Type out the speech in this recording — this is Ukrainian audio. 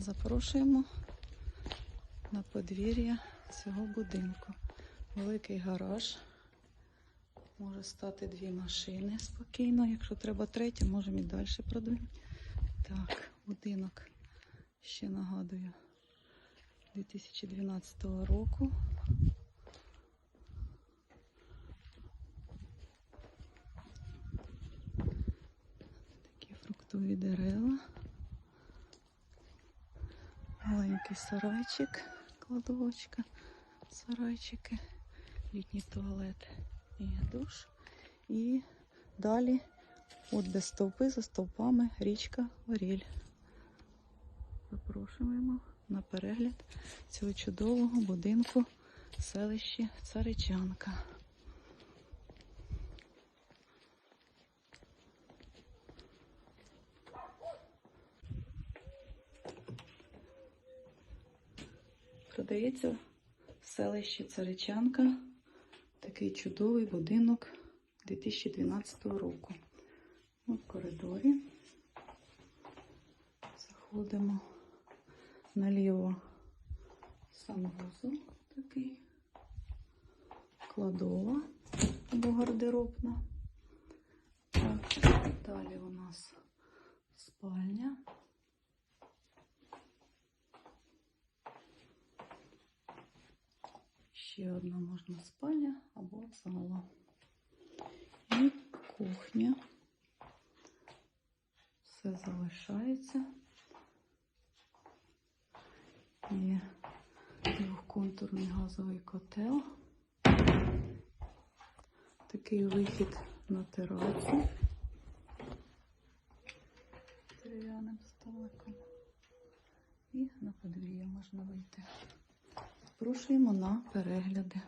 Запрошуємо на подвір'я цього будинку. Великий гараж. Може стати дві машини спокійно. Якщо треба третя, можемо і далі продвинути. Так, будинок ще нагадую 2012 року. Такі фруктові дерева. Маленький сарайчик, кладовочка, сарайчики, літній туалет і душ. І далі, от де стовпи, за стовпами, річка Оріль. Запрошуємо на перегляд цього чудового будинку в селищі Царичанка. Продається в селищі Царичанка такий чудовий будинок 2012 року. Ми в коридорі. Заходимо наліво санвузол такий, кладова або гардеробна. Так, далі у нас спальня. Ще одна можна спальня або зала. І кухня. Все залишається. Є двохконтурний газовий котел. Такий вихід на терасу. Дерев'яним столиком. І на подвір'я можна вийти запрошуємо на перегляди.